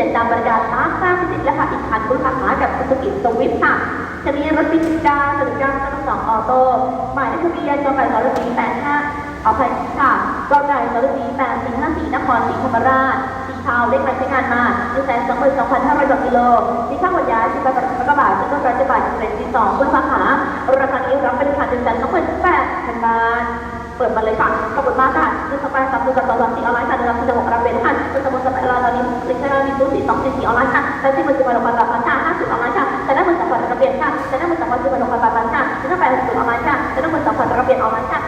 17นาฬิกาสามสามสิบและค่ะอีกคันคุณลูกค้าขากับสุกิจสวิฟค่ะทะเบียนรถปีสิบเก้าสนุกเก้าสองออโต้หมายเลขทะเบียนกไก่สรสีแปดห้าเอาไปค่ะกไก่สรสีแปดสี่ห้าสี่นครศรีธรรมราชสีเทาเลขหมายใช้งานมาหนึ่งแสนสองหมื่นสองพันห้าร้อยกิโลมีค่าหัวย้ายสิบแปดกระบาทซึ่งก็กระจาทเป็นที่สองคุณลูกค้าขาราคานี้รับเป็นคันหนึ่งแสนสองหมื่นแปดพันบาท เปิดมาเลยค่ะ ขอบคุณมากค่ะหนึ่งสองแปดสามหนึ่งสองสามสี่ออนไลน์ค่ะในรับที่จะบอกรับเป็นค่ะหนึ่งสอสามสี่ออนไลน์ตอนนี้สินค้ามีตู้สีสองสีสีออนไลน์ค่ะแต่ที่มันจะมาลงมาแบบนั้นค่ะห้าสิบออนไลน์ค่ะแต่ถ้ามันสองพันระเบียนค่ะแต่ถ้ามันสองพันจะมาลงมาแบบนั้นค่ะแต่ถ้าแปดสิบออนไลน์ค่ะแต่ถ้ามันสองพันระเบียนออนไลน์ค่ะ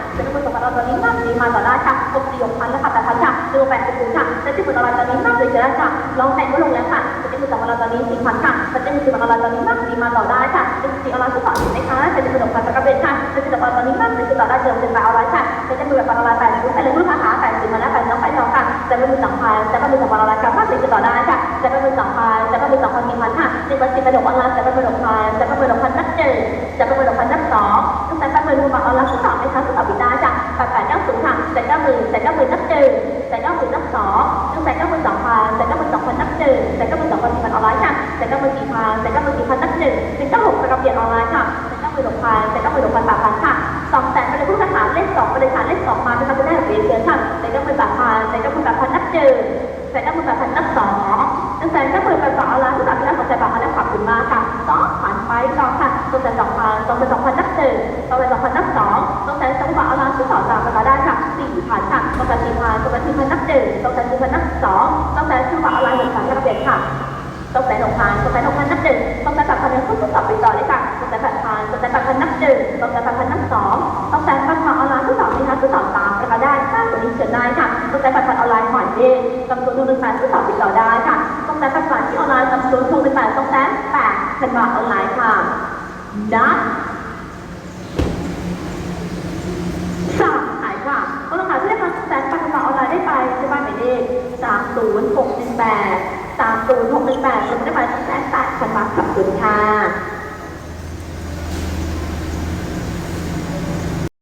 มาต่อได้ค่ะหกสี่หกพันแล้วค่ะแปดพันค่ะหนึ่งแปดสิบค่ะแต่ที่มันออนไลน์ตอนนี้มากเลยจะได้ค่ะลองแต่งก็ลงแล้วค่ะแต่ที่มันสองพันตอนนี้สี่พันค่ะแต่ที่มันสองพันตอนนี้มากดีมาต่อได้ค่ะหนึ่งสี่ออนไลน์ทุกต่อนะคะแต่ที่มันสองพันตะกรับเป็นค่ะแต่ที่มันตอนนี้มากเลยต่อได้เดิมเป็นแบบออนไลน์ค่ะแต่จะมีแบบออนไลน์แปดสิบแต่เลยลูกค้าขาแปดสิบมาแล้วแปดน้องแปดสองค่ะแต่ไม่มีสองพันแต่ไม่มีสองพันออนไลน์ค่ะมากเลยต่อได้ค่ะแต่ไม่มีสองพันแต่ไม่มีสองพันมีพันค่ะสิบวันสิบเป็นดอกออนไลน์แต่ไม่เป็นดอกพันแต่เป็นดอกพันนับเจ็ด ศูนย์ค่ะแต่เก้าหมื่นแต่เก้าหมื่นนับเจ็ดแต่เก้าหมื่นนับสองตั้งแต่เก้าหมื่นสองพันแต่เก้าหมื่นสองพันนับเจ็ดแต่เก้าหมื่นสองพันมีพันออนไลน์ค่ะแต่เก้าหมื่นสี่พันแต่เก้าหมื่นสี่พันนับเจ็ดเป็นเก้าหกสำหรับเรียนออนไลน์ค่ะแต่เก้าหมื่นหกพันแต่เก้าหมื่นหกพันแปดพันค่ะสองแสนเป็นผู้ค้าขาเลขสองเป็นขาเลขสองมาเป็นคำพูดได้เรียนเชิญค่ะแต่เก้าหมื่นแปดพันแต่เก้าหมื่นแปดพันนับเจ็ดแต่เก้าหมื่นแปดพันนับสองตั้งแต่เก้าหมื่นแปดสองออนไลน์ทุกแบบนี้สองแสนแปดพันและขอบคุณมากค่ะสองพันไปสองค่ะสองแสนสองพันสองแสนสองพันนับเจ็ดสองแสนสองพันนับสองสองแสนสองพันออนไล น์ทุกต่อสามราคาได้ค่ะสี่พันค่ะสองแสนสี่พันสองแสนสี่พันนับเจ็ดสองแสนสี่พันนับสองสองแสนสี่พันออนไลน์หนึ่งพันนับเจ็ดค่ะต้องแสนหกพันต้องแสนหกพันนับหนึ่งต้องแสนแปดพันยังทุกต่อไปต่อเลยค่ะต้องแสนแปดพันต้องแสนแปดพันนับหนึ่งต้องแสนแปดพันนับสองต้องแสนแปดพันออนไลน์ทุกต่อนะคะทุกต่อตามราคาได้ค่าตัวนี้เชิญได้ค่ะต้องแสนแปดพันออนไลน์หมายเลขจำนวนหนึ่งแสนทุกต่อติดต่อได้ค่ะต้องแสนแปดพันที่ออนไลน์จำนวนหนึ่งแสนต้องแสนแปดพันบาทออนไลน์ค่ะนะ 30618 30618สมมติว่าแสนแปดพันบาทขอบคุณค่ะ